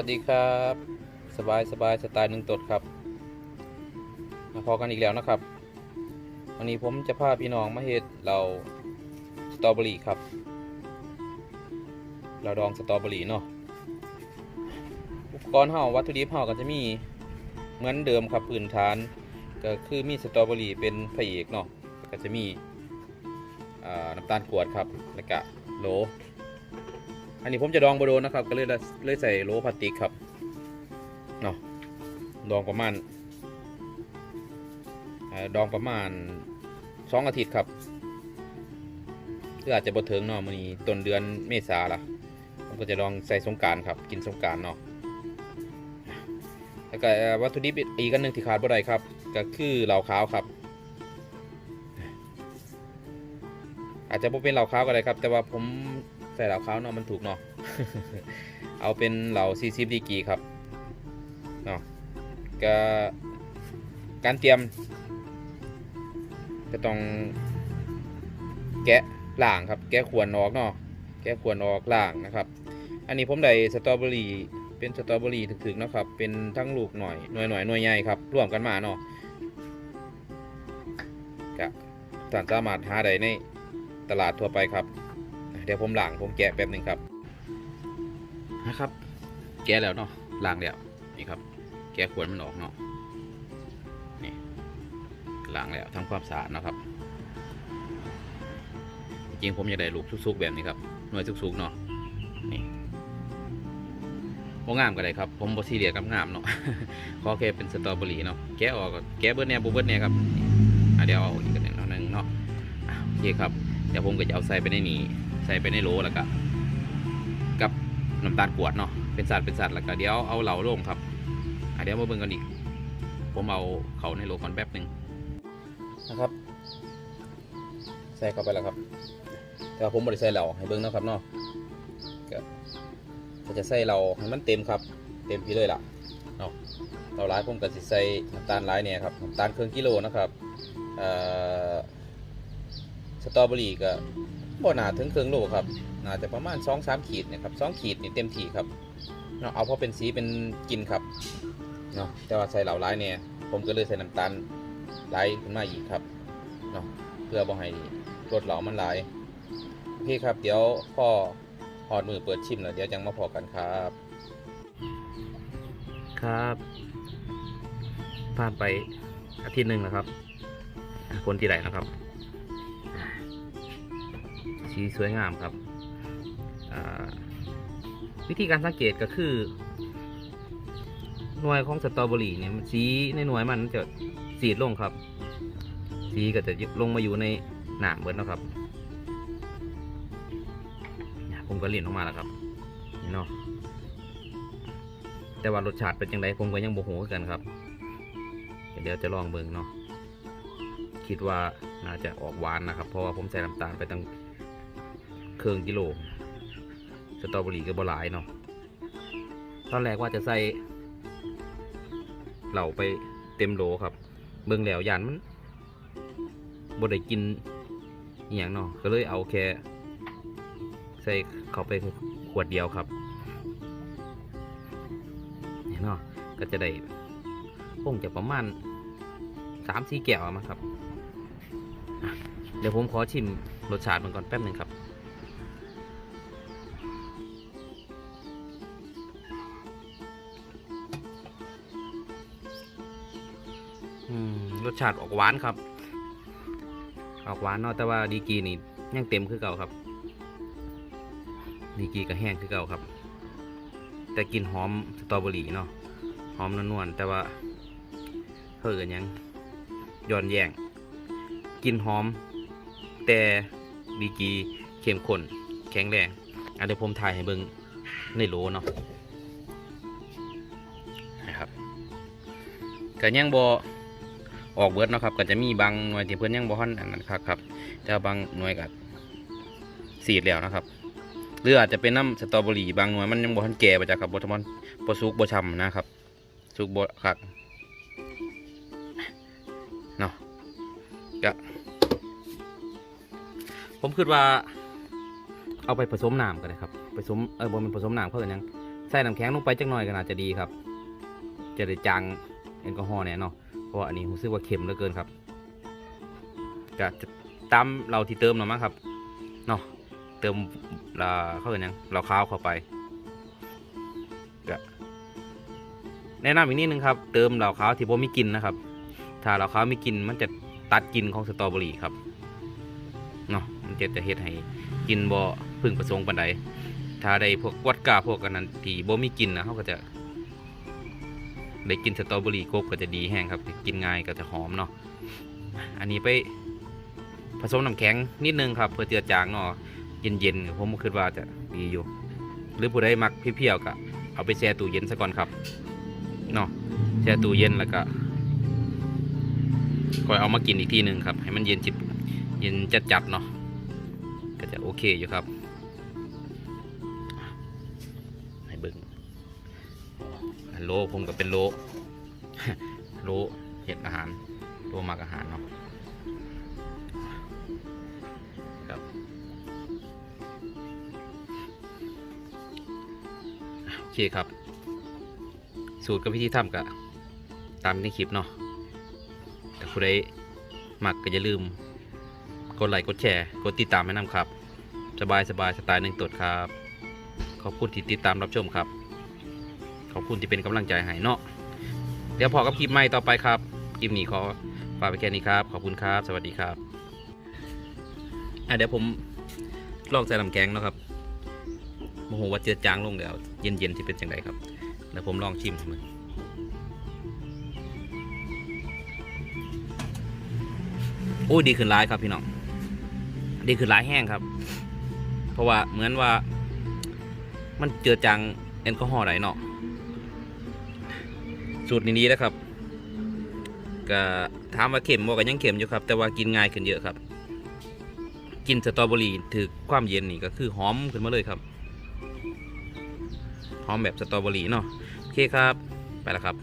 วัสดีครับ สบายสบายสไตล์หนึ่งตดครับมาพอกันอีกแล้วนะครับ วันนี้ผมจะพาพี่น้องมาเฮ็ดเราสตรอเบอรี่ครับ เราดองสตรอเบอรี่เนาะอุปกรณ์เฮาวัตถุดิบเฮาก็จะมีเหมือนเดิมครับพื้นฐาน ก็คือมีสตรอเบอรี่เป็นพระเอกเนาะก็จะมีน้ำตาลกรวดครับแล้วก็โหล อันนี้ผมจะดองบโดนนะครับ ก็เลยเลยใส่โลพลาสติกครับเนาะดองประมาณดองประมาณสองอาทิตย์ครับคืออาจจะบ่ถึงเนาะมื้อนี้ต้นเดือนเมษาละผมก็จะลองใส่สงการครับ กินสงการเนาะแล้วก็วัตถุดิบอีกอันหนึงที่ขาดบ่ได้ครับ ก็คือเหล้าขาวครับ อาจจะบ่เป็นเหล้าขาวก็ได้ครับ แต่ว่าผม ใส่เหล้าขาวเนาะมันถูกเนาะเอาเป็นเหล้า40ดีกีครับเนาะก็การเตรียมจะต้องแกะล่างครับ แกะขวนออกเนาะแกะขวนออกล่างนะครับ อันนี้ผมได้สตรอเบอรี่เป็นสตรอเบอรี่ถึกๆนะครับ เป็นทั้งลูกหน่อยหน่วยหน่อยหน่วยใหญ่ครับร่วมกันมาเนาะก็ท่านสามารถหาได้ในตลาดทั่วไปครับ ดี๋ยวผมล้างผมแกะแป๊บหนึ่งครับนะครับ แกะแล้วเนาะล้างแล้วนี่ครับ แกะขวดมันออกเนาะนี่ล้างแล้วทำความสะอาดเนาะครับ จริงผมอยากได้ลูกสุกๆแบบนี้ครับหน่วยสุกๆเนาะนี่บ่งามก็ได้ครับ ผมบ่ซีเรียสกับงามเนาะขอแค่เป็นสตรอเบอรี่เนาะแกะออกก็แกะเบิดแหน่บ่เบิดแหน่ครับอะเดี๋ยวเอาอีกอันหนึ่งเนาะหนึ่งเนาะอะโอเคครับเดี๋ยวผมก็จะเอาใส่ไปในนี้ ใส่ไปในโหลแล้วก็กับน้ำตาลกวดเนาะเป็นสัตว์เป็นสัตว์แล้วก็เดี๋ยวเอาเหลาลงครับเดี๋ยวมาเบิ่งกันอีก ผมเอาเขาในโหลก่อนแป๊บหนึ่งนะครับ ใส่เข้าไปแล้วครับ แต่ผมบริใส่เหลาให้เบิ่งนะครับเนาะก็จะใส่เหลาให้มันเต็มครับ เต็มพี่เลยล่ะเนาะเราร้ายผมก็สิใส่น้ำตาลร้ายเนี่ยครับน้ำตาลครึ่งกิโลนะครับอ่อสตรอเบอรี่ก็ บ่หนาถึงครึ่งโลครับน่าจะประมาณ2อสามขีดนะครับสองขีดนี่เต็มที่ครับเนาะเอาพอเป็นสีเป็นกลินครับเนาะแต่ว่าใส่เหล่าร้ายเนี่ยผมก็เลยใส่น้ำตาลร้ายขึ้นมาอีกครับเนาะเพื่อบ่ให้รสเหล่ามันหลายโอเคครับเดี๋ยวพ่อหอดมือเปิดชิมแล้วเดี๋ยวจังมาพอกันครับ ครับผ่านไปอาทิตย์หนึ่งนะครับผลที่ไหนนะครับ สีสวยงามครับ วิธีการสังเกตก็คือ หน่วยของสตรอเบอรี่เนี่ยมันสีในหน่วยมันจะสีดลงครับ สีก็จะลงมาอยู่ในหนามเบิดเนาะครับผมก็เลียนออกมาแล้วครับนี่เนาะแต่ว่ารสชาติเป็นยังไงผมก็ยังโมโหกันครับ เดี๋ยวจะลองเบิ่งเนาะคิดว่าน่าจะออกหวานนะครับ เพราะว่าผมใส่น้ำตาลไปตั้ง เครื่องกิโล สตรอเบอรี่ก็บหลายเนาะ ตอนแรกว่าจะใส่เหล่าไปเต็มโหลครับ เบิ่งแล้วยานมันบ่ได้กินอย่างเนาะ ก็เลยเอาแค่ใส่เข้าไปขวดเดียวครับนี่เนาะ ก็จะได้คงจะประมาณสามสี่แก้วมาครับ เดี๋ยวผมขอชิมรสชาติมันก่อนแป๊บหนึ่งครับ ชาติออกหวานครับ ออกหวานเนาะแต่ว่าดีกีนี่ยังเต็มคือเก่าครับ ดีกีก็แห้งคือเก่าครับ แต่กลินหอมสตรอเบอรี่เนาะหอมนวลๆแต่ว่าเพิ่กันยังย้อนแยงกลินหอม แต่ดีกีเข้มข้นแข็งแรงอะเดี๋ยวผมถ่ายให้เบิ่งในโหลเนาะนะครับก็ยังบ่ ออกเบิดเนาะครับก็จะมีบางหน่วยที่เพิ่อนยังบ่ทันอันนั้นครับครับแต่ว่าบางหน่วยก็สีดแล้วนะครับหรืออาจจะเป็นน้ำสตรอเบอรี่บางหน่วยมันยังบ่ทันแก่ไปจากครับบ่ทมันบ่สุกบ่ช่ำนะครับ สุกบ่คักเนาะก็ผมคิดว่า เอาไปผสมน้ำก็ได้ครับผสมเออบ่แมันผสมน้ำเขาเอิ้นยังใส่น้ำแข็งลงไปจักหน่อยก็น่าจะดีครับ จะได้จางแอลกอฮอล์เนี่ยเนาะ เพราะอันนี้รู้สึกว่าเค็มเหลือเกินครับก็จะตามเราที่เติมเนาะมั้งครับเนาะเติมเราเข้ากันยังเราข้าวเข้าไปก็แนะนำอีกนิดนึงครับ เติมเหล่าขาวที่ผมมีกลินนะครับ ถ้าเหล่าขาวมีกลินมันจะตัดกินของสตรอเบอรี่ครับเนาะมันจะจะเฮ็ดให้กินบ่พึ่งประสงค์ปานใดถ้าได้พวกวัดกาพวกกันนั้นที่บ่มีกินนะเขาก็จะ ได้กินสตรอเบอรี่กบก็จะดีแห้งครับ กินง่ายก็จะหอมเนาะอันนี้ไปผสมน้ำแข็งนิดนึงครับ เพื่อเจือจางเนาะเย็นๆผมคิดว่าจะดีอยู่ หรือผู้ใดมักเพียวๆก็เอาไปแช่ตู้เย็นซะก่อนครับเนาะแช่ตู้เย็นแล้วก็ค่อยเอามากินอีกทีหนึ่งครับ ให้มันเย็นจิบเย็นจัดๆเนาะก็จะโอเคอยู่ครับ ให้เบิ่ง โลผมก็เป็นโลโลเห็ดอาหารโลมักอาหารเนาะครับโอเคครับ สูตรกับวิธีทำก็ตามในคลิปเนาะแต่ผู้ใดมักก็อย่าลืม กดไลค์กดแชร์กดติดตามให้นำครับ สบายสบายสไตล์หนึ่งตดครับ ขอบคุณที่ติดตามรับชมครับ อบคุณที่เป็นกำลังใจให้เนาะเดี๋ยวพอกับคลิปใหม่ต่อไปครับคลิปนี้ขอฝากไปแค่นี้ครับ ขอบคุณครับ สวัสดีครับอะเดี๋ยวผมลองใส่น้ำแกงเนาะครับโมโหว่าเจือจางลงแล้ว เย็นๆที่เป็นจังไดครับเดี๋ยวผมลองชิมมันโอ้ดีขึ้นร้ายครับพี่น้องดีขึ้นร้ายแห้งครับ เพราะว่าเหมือนว่ามันเจือจางแอลกอฮอล์ไหนเนาะ สูตรนี้นะครับก็ถามว่าเข็มบ่ก็ยังเข็มอยู่ครับ แต่ว่ากินง่ายขึ้นเยอะครับ กินสตรอเบอรี่ถือความเย็นนี่ก็คือหอมขึ้นมาเลยครับหอมแบบสตรอเบอรี่เนาะโอเคครับ ไปแล้วครับ